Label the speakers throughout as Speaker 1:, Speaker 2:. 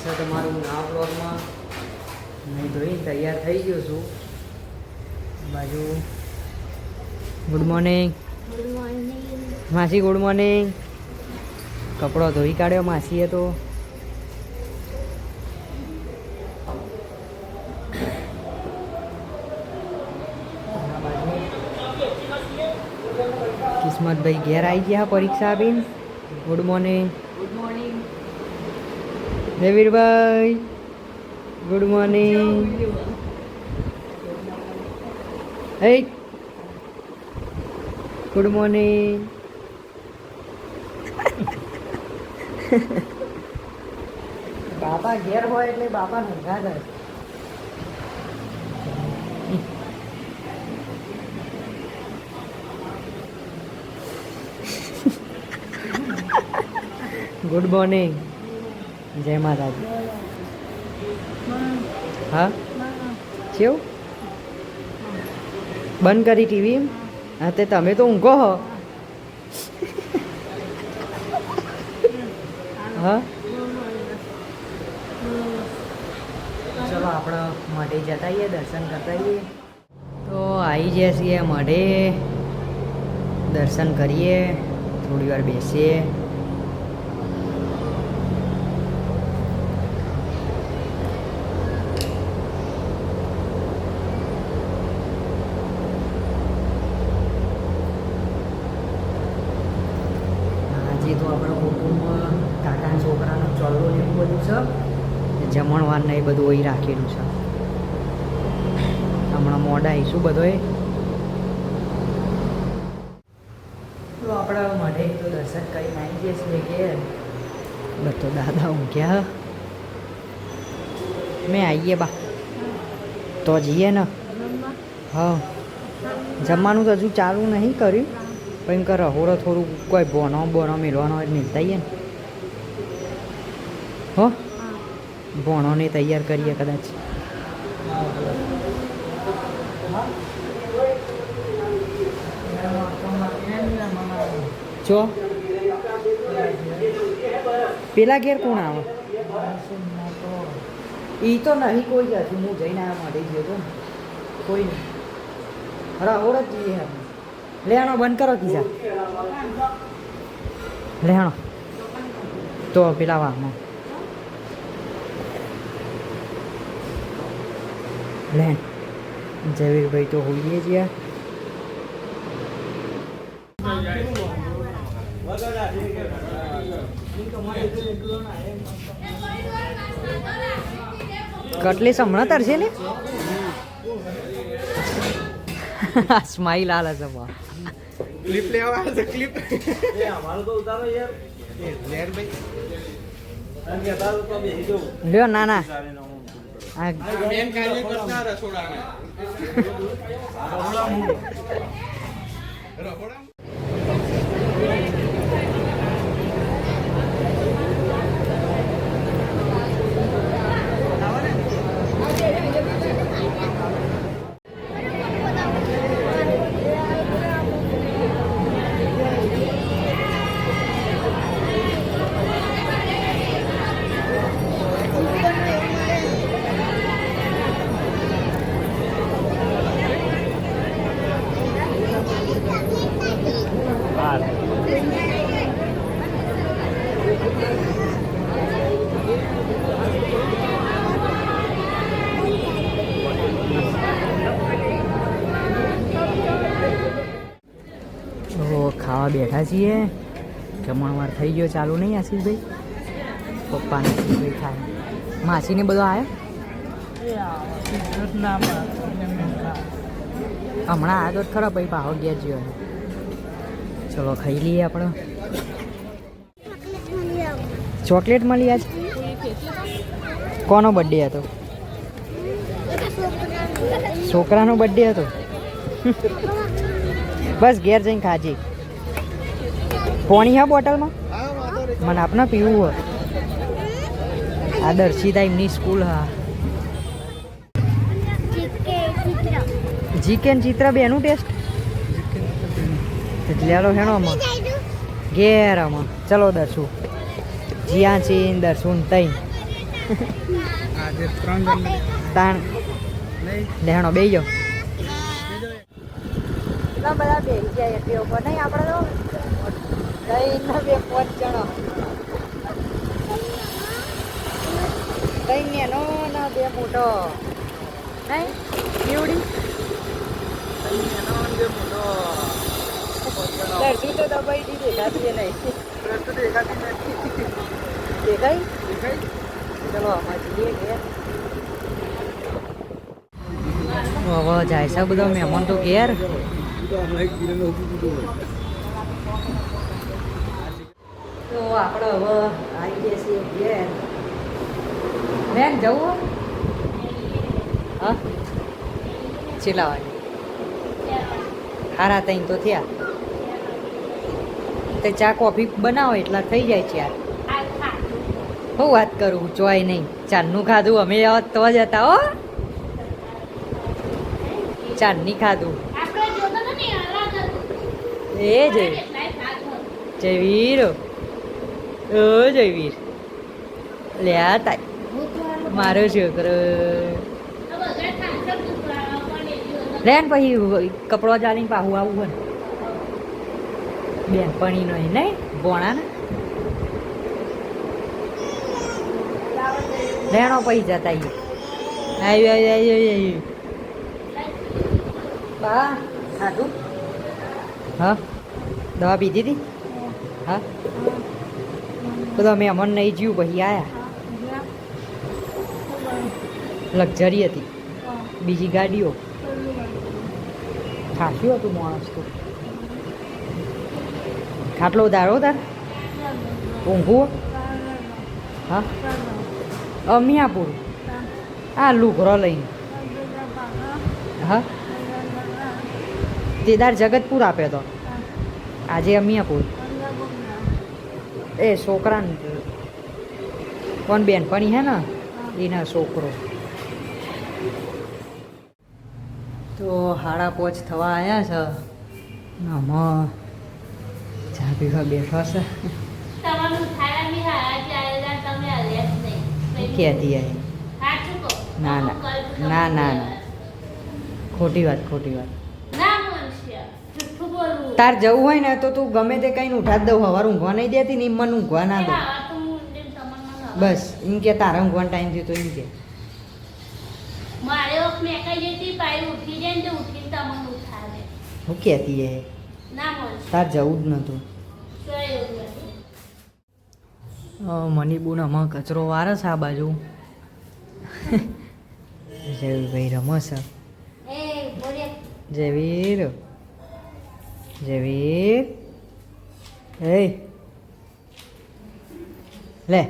Speaker 1: છે તમારું નવા બ્લોગમાં નહીં ધોઈ તૈયાર થઈ ગયો છું. બાજુ. ગુડ મોર્નિંગ માસી ગુડ મોર્નિંગ કપડો ધોઈ કાઢ્યો માસીએ તો. કિસ્મતભાઈ ઘેર આવી ગયા પરીક્ષા આપીને. Good morning
Speaker 2: good morning
Speaker 1: દેવીરભાઈ good morning hey good morning બાપા ઘેર હોય એટલે બાપા નંગા થાય. ગુડ મોર્નિંગ જય માતાજી. હા? કેવું? બંધ કરી ટીવી હા તે તમે તો ઊંઘો હો. હા? ચલો આપણે મઢે જતા આવીએ દર્શન કરતા આવીએ તો આવી જઈએ છીએ મઢે. દર્શન કરીએ થોડી વાર બેસીએ આજે તો આપણા કુટુંબમાં કાકાના છોકરાનો ચોલ્લો ને એવું બધું છે જમણવાર ને એ બધું અહીં રાખેલું છે. હમણાં મોડા આવીશું બધો તો આપણા માટે તો દર્શન કરીને આવી જઈએ છીએ કે. બધો દાદા ઊંઘ્યા. મેં આવીએ બા. તો જઈએ ને. હા. જમવાનું તો હજુ ચાલુ નહીં કર્યું. પણ કે રહોડો થોડું કોઈ બોનો બોનો મેળવાનો હોય મિલતા ને. હો. ભોણોને તૈયાર કરીએ કદાચ. જો. પેલા ઘેર કોણ આવે? એ તો નહીં, કોઈ જ હું જઈને આ માટે ગયો હતો. કોઈ નહીં. રાહોડ જ જઈએ લેણો બંધ કરો કીધા. લેણો. તો પેલા વાહમાં લે ઝવેરભાઈ તો હોઈએ છીએ કટલેસ હમણાં તરશે ને? સ્માઈલ આલે છે બા
Speaker 3: ક્લિપ લેવા આવે છે ક્લિપ એ અમારો તો ઉતારો યાર. એ લેર ભાઈ. અને કે તો બેહી જો
Speaker 1: લ્યો ના ના.
Speaker 3: રસોડા
Speaker 1: ખાવા બેઠા છીએ. જમણવાર થઈ ગયો ચાલુ નહીં આશીષભાઈ? પપ્પાને આશીષભાઈ ખાય. માસીને બધો આવ્યો હમણાં આવ્યો તો ખરા ભાઈ પાહો ગયા જ્યો. ચલો ખાઈ લઈએ આપણે. ચોકલેટ મળી આજ? કોનો બર્થડે હતો? છોકરાનો બર્થડે હતો? બસ ઘેર જઈને ખાજી. પોણી હા બોટલમાં? મને આપને પીવું હોય. આ દર્શિતા એમની સ્કૂલ હા. જીકે ચિત્ર બેનું ટેસ્ટ? લેલો હેણો ઘેરામાં. ચલો દર્શુ. જ્યાં છે દર્શુન તઈ. તાણ. લેણો બે જો બધા બે જાય એટલે ઉપર. નહીં આપણે તો લઈને બે પાંચ જણો. કઈ નેનો ના બે મોટો નહીં કેવડી દર્શી તો દબાઈ દી દેખાતી નહીં. દેખાય? ચલો જઈએ ઘેર હવે જાય છે બધો મહેમાન તો ઘેર. તો આપણે હવે આવી ગયા છીએ ઘેર. બેન, જવું હા? છેલ્લા વાગે. હારા તઈ તો થયા. તે ચા કોફી બનાવો એટલા થઈ જાય છે યાર. હું વાત કરું ચોય નહીં. ચાંદનું ખાધું અમે તો જ હતા હો. ચાંદની ખાધું. એ જય. જયવીર ઓ જયવીર લે આ તાય. મારો છોકરો. લે ને પછી કપડો ચાલીને પાહું આવું હોય. બેનપણી એ નહીં ભોણાને? રેણો પડી જતા આવ્યું આવ્યું આવ્યું આવ્યું બા ખાધું? હા? દવા પીધી હતી હા? બધા મહેમાન નહીં જીવ પછી આયા. લક્ઝરી હતી. બીજી ગાડીઓ. ખાસું હતું માણસ તો. ખાટલો ઉધારો તાર. ઊંઘવું હા? અમિયાપુર આ લુઘરો લઈને. હા? તેદાર જગતપુર આપ્યો તો. આજે અમિયાપુર એ છોકરાને કોણ બેનપણી હે ને? એના છોકરો. તો હાડા પોચ થવા આવ્યા છે. આમાં ચા પીવા બેઠા છે. કહેતી આવી ના ના. ના ના ના. ખોટી વાત ખોટી વાત. તાર જવું હોય ને તો તું ગમે તે કઈ ઉઠા દઉં. હવાર ઊંઘવા નહીં દેતી ને મને ઊંઘવા ના દઉં. બસ એમ કે તારા ઊંઘવાનો ટાઈમ થયો તો એમ કે.
Speaker 2: મારે મેં કઈ જતી પાઈ ઉઠી જાય ને તો ઉઠીને તમને ઉઠાવે.
Speaker 1: હું કહેતી
Speaker 2: મળશે
Speaker 1: તાર જવું જ નહોતું. મનીબુન આમાં કચરો વારે છે આ બાજુ. જયવીરભાઈ
Speaker 2: રમસ
Speaker 1: જયવીર જયવીર એ. લે.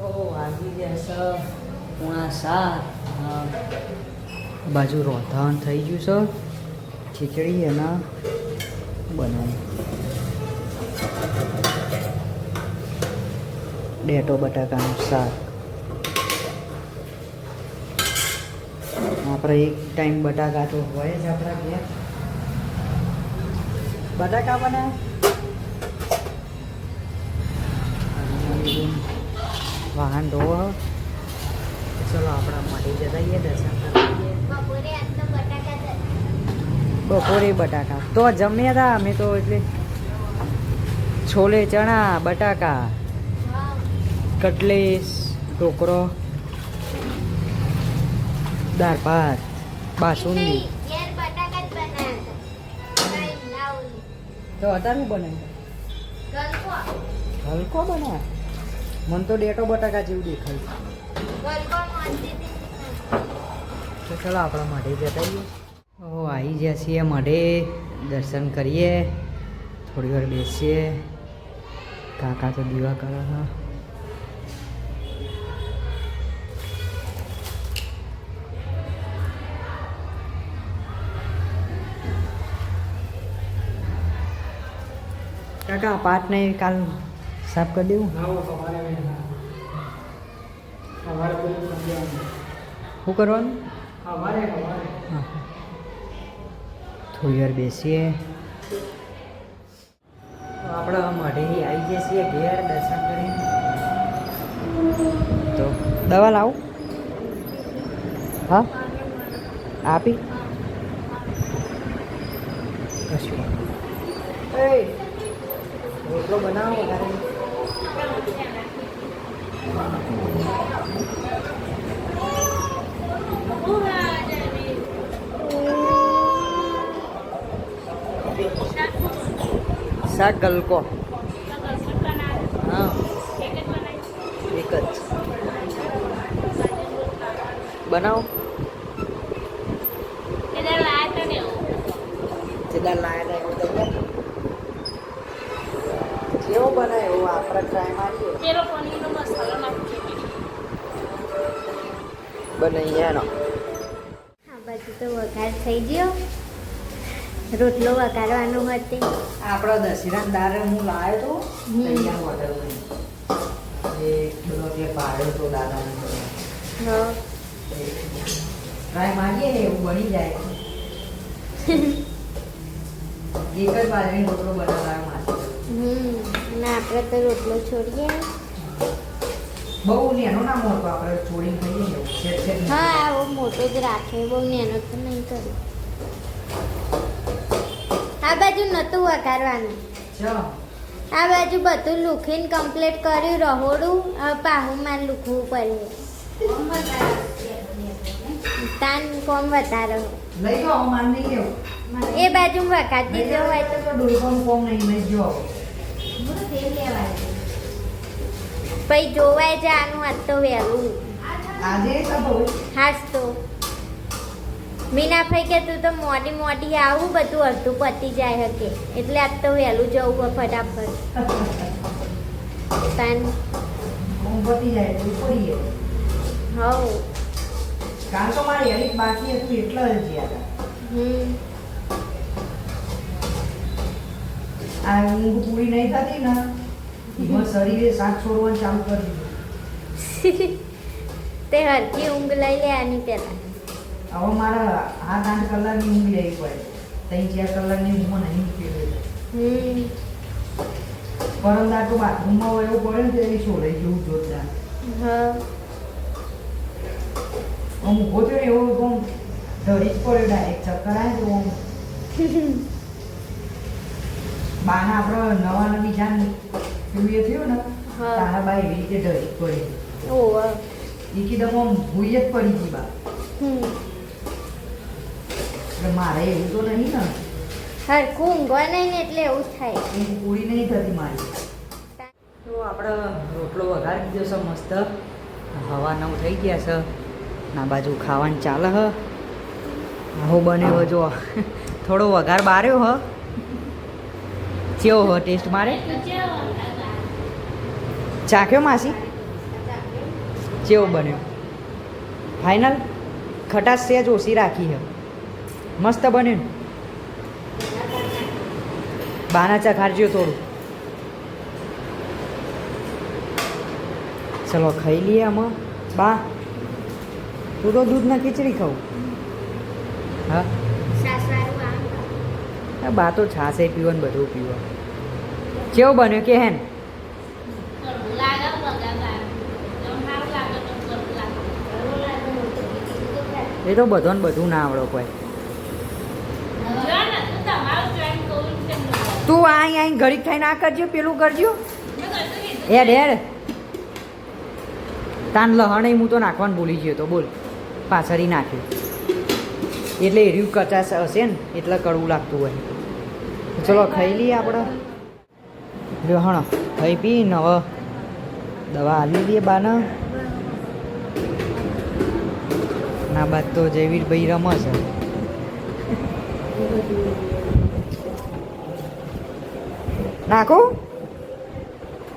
Speaker 1: ઓ વાગી જશે પોણા સાત હા. બાજુ રોધાણ થઈ ગયું છે. ખીચડી એના બનાવી. ડેટો બટાકાનું શાક. આપણે એક ટાઈમ બટાકા તો હોય જ આપણા ઘેર. બટાકા બનાવ વાહન ધોવો. ચલો, આપણા મળી જતા દર્શન.
Speaker 2: બપોરે બટાકા
Speaker 1: તો જમ્યા હતા અમે તો એટલે છોલે ચણા બટાકા. કટલેસ ઢોકરો દાળ ભાત બાસુંદી. તો અત્યારે
Speaker 2: ગલકો.
Speaker 1: હલકો બનાવ મને તો ડેટો બટાકા જેવું દેખાય. તો ચલો આપણા માટે જતા આવીએ ઓ આવી ગયા છીએ મઢે. દર્શન કરીએ. થોડી વાર બેસીએ. કાકા તો દીવા કરે હા કાકા પાટને કાલ સાફ કરી દેવું? શું કરવાનું? થોડી વાર બેસીએ તો આપણે મઢેથી આવી જઈએ છીએ ઘેર દર્શન કરીને તો દવા લાવું હા આપી કશું એ રોટલો બનાવો તારે શાક ગલકો. હા. એક જ. બનાવો. જેદાર લાયા એવું તૈયાર જેવો બનાવે એવો આપણે ટ્રાય મારીએ? બનાવીએ એનો
Speaker 4: તો વઘાર થઈ ગયો. રોટલો વઘારવાનો હતો.
Speaker 1: આપણો દશેરા દારે હું લાવ્યો તો અહીંયા ઓર્ડર બધો જે ભાડ્યો તો દાદાને
Speaker 4: હા.
Speaker 1: ટ્રાય મારીએ ને એવું બની જાય. એક જ બાજરી રોટલો બનાવવાનો
Speaker 4: ના આપણે તો રોટલો છોડીએ.
Speaker 1: બહુ નેનો ના મોટો આપણે છોડીને ખાઈએ ને છે છે
Speaker 4: હા આવો મોટો જ રાખે બહુ નેનો તો નહીં કરે. આ બાજુ નહોતું વઘારવાનું. આ બાજુ બધું લુખીને કમ્પ્લીટ કર્યું રહોડું પાહુમાં લુખવું પડ્યું. તાન કોમ વધારો
Speaker 1: લઈ જાઓ માન નહીં
Speaker 4: એ બાજુ વઘાર દીધો હોય તો
Speaker 1: તો. ડોલકોનું કોમ નહીં લઈ જાઓ.
Speaker 4: પછી જોવાય જવાનું આજ તો વહેલું.
Speaker 1: આજે
Speaker 4: હાસ તો. મીના ભાઈ કે તું તો મોડી મોડી આવું બધું અડધું પતી જાય હકે. એટલે આજ તો વહેલું જવું ફટાફટ.
Speaker 1: પણ પતી જાય તો પડીએ
Speaker 4: હવ.
Speaker 1: કાં તો મારે એની બાકી હતું એટલે જ જ્યાં
Speaker 4: હમ.
Speaker 1: આ ઊંઘ પૂરી નહીં થતી ને. એમાં શરીરે સાત છોડવાનું ચાલુ કરી દીધું.
Speaker 4: તે હરકી ઊંઘ લઈ લે આની પેલા
Speaker 1: હવે મારા આઠ આઠ કલાકની ઊંઘ લેવી પડે. ત્રણ ચાર કલાકની ઊંઘમાં નહીં ફેરવે
Speaker 4: હમ.
Speaker 1: પરમ દાટો બાથરૂમમાં એવું પડે ને તેવી છોડાઈ જેવું જોરદાર.
Speaker 4: હું.
Speaker 1: આમ ઊભો થયો ને એવો આમ ધરી જ પડે ડાયરેક્ટ ચક્કર આવે તો આમ. બાના આપણે નવા નવી બીજા
Speaker 4: હા.
Speaker 1: તારા બા એવી રીતે ડરી જ પડી
Speaker 4: ઓહ
Speaker 1: એ કીધું આમ ભૂઈ જ પડી ગઈ બા.
Speaker 4: હમ.
Speaker 1: એટલે મારે એવું તો નહીં ને.
Speaker 4: સરખું ઊંઘો નહીં ને એટલે એવું જ થાય.
Speaker 1: ઊંઘ પૂરી નહીં થતી મારી. તો આપણે રોટલો વઘારી દીધો છે મસ્ત. હવા નવ થઈ ગયા છે. ના બાજુ ખાવાનું ચાલે હ. આવો બને હો જો. થોડો વઘાર બાર્યો હ. કેવો હ ટેસ્ટ મારે? ચાખ્યો માસી? જેવો બન્યો. ફાઇનલ ખટાશ સેજ ઓછી રાખી છે. મસ્ત બન્યું બાના ચખાડજો થોડું. ચલો ખાઈ લઈએ આમાં. બા તું તો દૂધના ખીચડી ખાવું હા? બા તો છાશે પીવો ને બધું પીવો. કેવો બન્યો કે હેન એ તો બધોને બધું ના આવડો કોઈ. તું અહીં અહીં ઘડીક થઈને આ કરજો પેલું કરજો હેડ હેડ. તાન લહણ હું તો નાખવાનું ભૂલી ગયો તો બોલ. પાછળી નાખ્યું એટલે એર્યું કચાશ હશે ને એટલે કડવું લાગતું હોય. ચલો ખાઈ લઈએ આપણે લહણ હણ ખાઈ પી નવ દવા આલી દઈએ બાના. ના બાદ તો જયવીરભાઈ રમે છે. નાખું.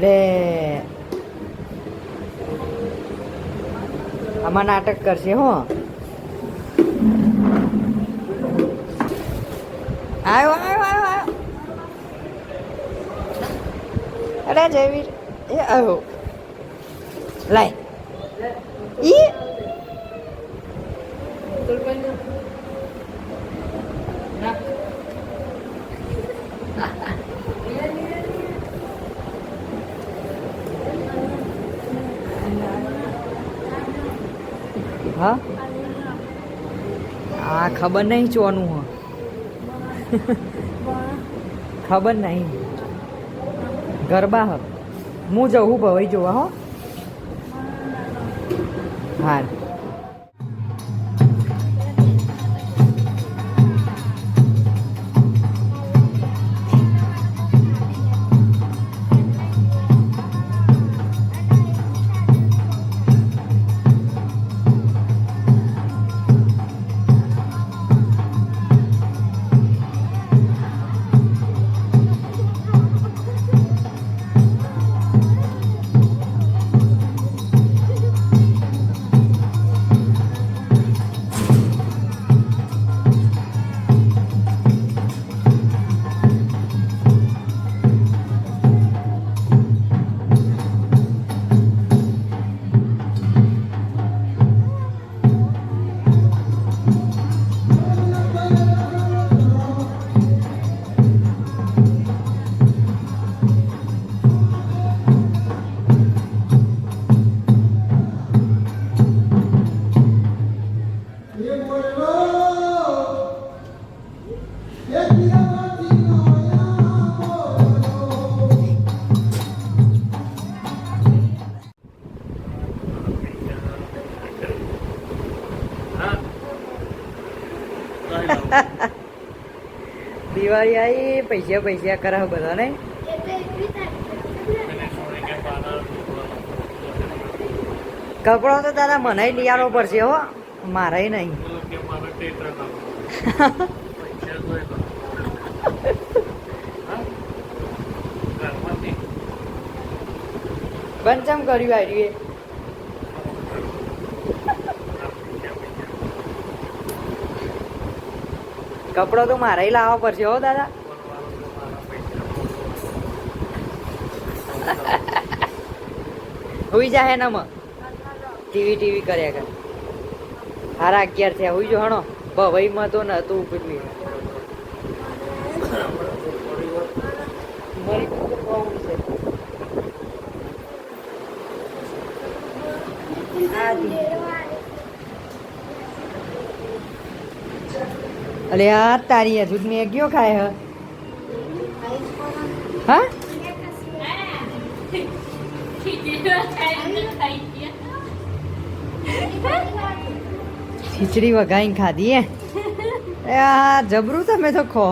Speaker 1: લે. આમાં નાટક કરશે, હો. આવ્યો આવ્યો આવ્યો આવ્યો અરે જયવીર એ આવ્યો લાય. ઈ હા? આ ખબર નહીં ચોનું હ. ખબર નહીં. ગરબા હ. હું જવું ભવાઈ જોવા હો. હાર. પૈસા પૈસા કરાવ બધાને. કપડો તો દાદા મને લઈ પડશે હો. મારે નહીં. બંચમ કર્યું આવ્યું એ? કપડો તો મારે લાવવા પડશે હો, દાદા. હુઈ જાહે નમ. ટીવી ટીવી કર્યા કર. હારા અગિયાર થયા. હુઈ જો હણો. બ મરી તો ને છે. આ અરે આ તારી હજુ મેં કયો ખાય હ? ખીચડી વઘાઈને ખાધી એ આ જબરું તમે તો ખો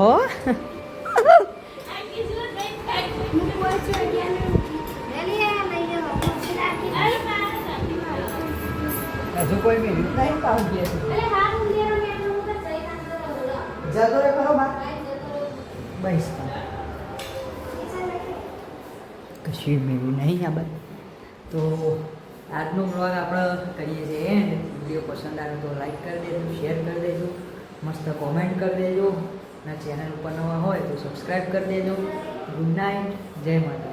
Speaker 1: હજુ કોઈ મેળ્યું નહીં. પાઉં કે. જતો રે ખરો બા. બસ. કશું નહીં આ બધું તો આજનો બ્લોગ આપણે કરીએ છીએ એન્ડ. વીડિયો પસંદ આવે તો લાઈક કરી દેજો શેર કરી દેજો, મસ્ત કોમેન્ટ કરી દેજો. અને ચેનલ ઉપર નવા હોય તો સબસ્ક્રાઈબ કરી દેજો. ગુડ નાઇટ જય માતા